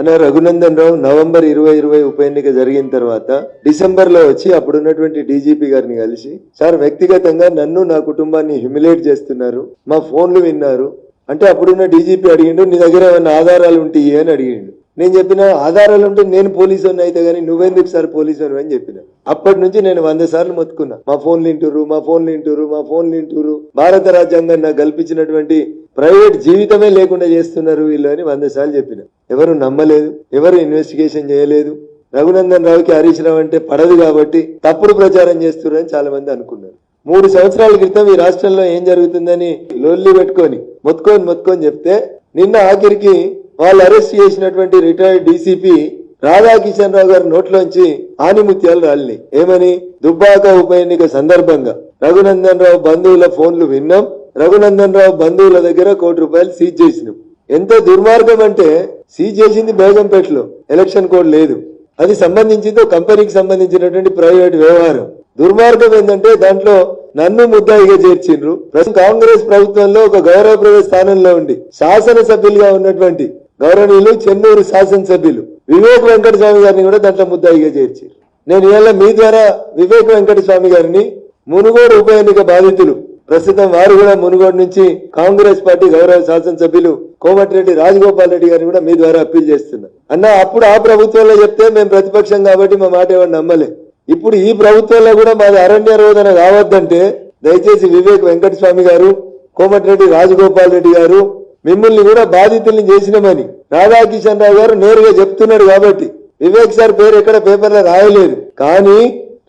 అన్న రఘునందన్ రావు నవంబర్ ఇరవై ఇరవై ఉప ఎన్నిక జరిగిన తర్వాత డిసెంబర్లో వచ్చి అప్పుడున్నటువంటి డీజీపీ గారిని కలిసి సార్ వ్యక్తిగతంగా నన్ను నా కుటుంబాన్ని హ్యూమిలేట్ చేస్తున్నారు మా ఫోన్లు విన్నారు. అంటే అప్పుడున్న డీజీపీ అడిగిండు నీ దగ్గర ఏమైనా ఆధారాలు ఉంటాయి అని అడిగిండు. నేను చెప్పిన ఆధారాలు ఉంటే నేను పోలీసు అయితే గానీ నువ్వెందుకు సార్ పోలీసు అని చెప్పిన. అప్పటి నుంచి నేను వంద సార్లు మొత్తుకున్నా. మా ఫోన్లు వింటురు మా ఫోన్లు వింటురు మా ఫోన్లు వింటురు భారత రాజ్యాంగం నాకు కల్పించినటువంటి ప్రైవేట్ జీవితమే లేకుండా చేస్తున్నారు వీళ్ళు అని వంద సార్లు చెప్పిన. ఎవరు నమ్మలేదు ఎవరు ఇన్వెస్టిగేషన్ చేయలేదు. రఘునందన్ రావుకి హరీష్ రావు అంటే పడదు కాబట్టి తప్పుడు ప్రచారం చేస్తున్నారని చాలా మంది అనుకున్నారు. మూడు సంవత్సరాల క్రితం ఈ రాష్ట్రంలో ఏం జరుగుతుందని లొల్లి పెట్టుకొని మొత్తుకొని మొత్తుకొని చెప్తే నిన్న ఆఖరికి వాళ్ళు అరెస్ట్ చేసినటువంటి రిటైర్డ్ డీసీపీ రాధాకిషన్ రావు గారి నోట్లోంచి ఆనిముత్యాలు రాలి ఏమని? దుబ్బాక ఉప ఎన్నిక సందర్భంగా రఘునందన్ రావు బంధువుల ఫోన్లు విన్నాం. రఘునందన్ రావు బంధువుల దగ్గర కోటి రూపాయలు సీజ్ చేసినాం. ఎంత దుర్మార్గం అంటే సీజ్ చేసింది బేగంపేటలో. ఎలక్షన్ కోడ్ లేదు. అది సంబంధించింది కంపెనీకి సంబంధించినటువంటి ప్రైవేట్ వ్యవహారం. దుర్మార్గం ఏంటంటే దాంట్లో నన్ను ముద్దాయిగా చేర్చిండ్రు. ప్రస్తుతం కాంగ్రెస్ ప్రభుత్వంలో ఒక గౌరవప్రద స్థానంలో ఉండి శాసనసభ్యులుగా ఉన్నటువంటి గౌరవనీయులు చెన్నూరు శాసనసభ్యులు వివేక్ వెంకటస్వామి గారిని కూడా దాంట్లో ముద్దాయిగా చేర్చారు. నేను ఇవాళ మీ ద్వారా వివేక్ వెంకటస్వామి గారిని మునుగోడు ఉప ఎన్నిక బాధితులు ప్రస్తుతం వారు కూడా మునుగోడు నుంచి కాంగ్రెస్ పార్టీ గౌరవ శాసనసభ్యులు కోమటిరెడ్డి రాజగోపాల్ రెడ్డి గారిని కూడా మీ ద్వారా అప్పీల్ చేస్తున్నా. అన్న అప్పుడు ఆ ప్రభుత్వంలో చెప్తే మేము ప్రతిపక్షం కాబట్టి మా మాట ఎవరు నమ్మలే. ఇప్పుడు ఈ ప్రభుత్వంలో కూడా మాది అరణ్య రోదన కావద్దంటే దయచేసి వివేక్ వెంకటస్వామి గారు కోమటిరెడ్డి రాజగోపాల్ రెడ్డి గారు మిమ్మల్ని కూడా బాధితుల్ని చేసినామని రాధాకిషన్ రావు గారు నేరుగా చెప్తున్నాడు కాబట్టి. వివేక్ సార్ పేరు ఎక్కడ పేపర్లో రాయలేదు. కానీ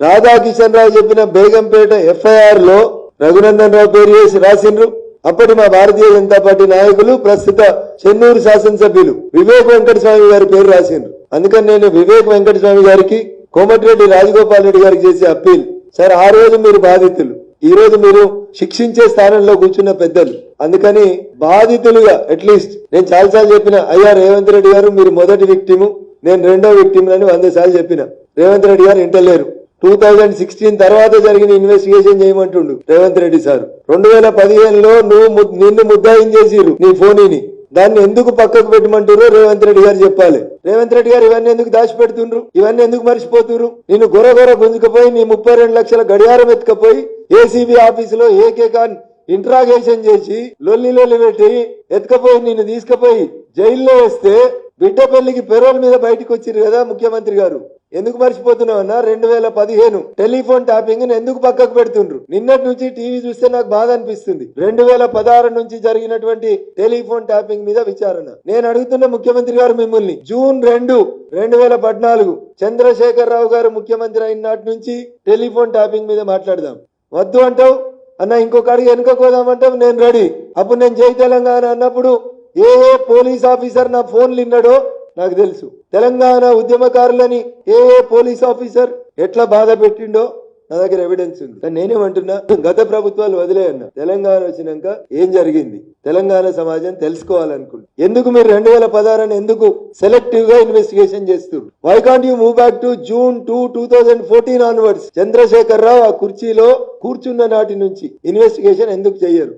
రాధాకిషన్ రావు చెప్పిన బేగంపేట ఎఫ్ఐఆర్లో రఘునందన్ రావు పేరు చేసి రాసిండ్రు. అప్పటి మా భారతీయ జనతా పార్టీ నాయకులు ప్రస్తుత చెన్నూరు శాసనసభ్యులు వివేక్ వెంకటస్వామి గారి పేరు రాసిండ్రు. అందుకని నేను వివేక్ వెంకటస్వామి గారికి కోమటిరెడ్డి రాజగోపాల్ రెడ్డి గారికి చేసే అప్పీల్. సార్ ఆ రోజు మీరు బాధితులు. ఈ రోజు మీరు శిక్షించే స్థానంలో కూర్చున్న పెద్దలు. అందుకని బాధితులుగా అట్లీస్ట్ నేను చాలాసార్లు చెప్పిన అయ్యా రేవంత్ రెడ్డి గారు మీరు మొదటి విక్టిము నేను రెండో విక్టిమ్ అని వంద సార్లు చెప్పిన. రేవంత్ రెడ్డి గారు ఇంటలేరు. టూ థౌజండ్ సిక్స్టీన్ తర్వాత జరిగిన ఇన్వెస్టిగేషన్ చేయమంటుండు రేవంత్ రెడ్డి సార్. రెండు వేల పదిహేనులో నువ్వు నిన్ను ముద్దాయిం చేసిరు నీ ఫోనీని. దాన్ని ఎందుకు పక్కకు పెట్టమంటారో రేవంత్ రెడ్డి గారు చెప్పాలి. రేవంత్ రెడ్డి గారు ఇవన్నీ ఎందుకు దాచిపెడుతుండ్రు? ఇవన్నీ ఎందుకు మర్చిపోతున్నారు నేను గొర గొర గుంజుకపోయి నీ ముప్పై రెండు లక్షల గడియారం ఎత్తుకపోయి ఏసీబీ ఆఫీసులో ఏకేకాన్ ఇంట్రాగేషన్ చేసి లొల్లి లొల్లి పెట్టి ఎత్తుకపోయి నిన్ను తీసుకుపోయి జైల్లో వేస్తే బిడ్డ పెళ్ళికి పెరోల్ మీద బయటకు వచ్చిరు కదా ముఖ్యమంత్రి గారు. ఎందుకు మర్చిపోతున్నావన్నా? రెండు వేల పదిహేను. టెలిఫోన్ ట్యాపింగ్ ఎందుకు పక్కకు పెడుతుండ్రు? నిన్నటి నుంచి టీవీ చూస్తే నాకు బాధ అనిపిస్తుంది. రెండు వేల పదహారు నుంచి జరిగినటువంటి టెలిఫోన్ ట్యాపింగ్ మీద విచారణ. నేను అడుగుతున్న ముఖ్యమంత్రి గారు మిమ్మల్ని జూన్ రెండు రెండు వేల పద్నాలుగు చంద్రశేఖర్ రావు గారు ముఖ్యమంత్రి అయినటి నుంచి టెలిఫోన్ ట్యాపింగ్ మీద మాట్లాడదాం. వద్దు అంటావు? అన్న ఇంకొక అడిగి వెనుకపోదామంటావు నేను రెడీ. అప్పుడు నేను జై తెలంగాణ అన్నప్పుడు ఏ ఏ పోలీస్ ఆఫీసర్ నా ఫోన్లు విన్నాడో నాకు తెలుసు. తెలంగాణ ఉద్యమకారులని ఏ ఏ పోలీస్ ఆఫీసర్ ఎట్లా బాధ పెట్టిండో నా దగ్గర ఎవిడెన్స్ ఉంది. కానీ నేనేమంటున్నా గత ప్రభుత్వాలు వదిలేయన్న. తెలంగాణ వచ్చినాక ఏం జరిగింది? తెలంగాణ సమాజం తెలుసుకోవాలనుకుంటు ఎందుకు మీరు రెండు వేల పదహారుని ఎందుకు సెలెక్టివ్గా ఇన్వెస్టిగేషన్ చేస్తారు why can't you move back to June two two thousand fourteen onwards Chandrashekar Rao ఆ కుర్చీలో కూర్చున్న నాటి నుంచి ఇన్వెస్టిగేషన్ ఎందుకు చెయ్యరు?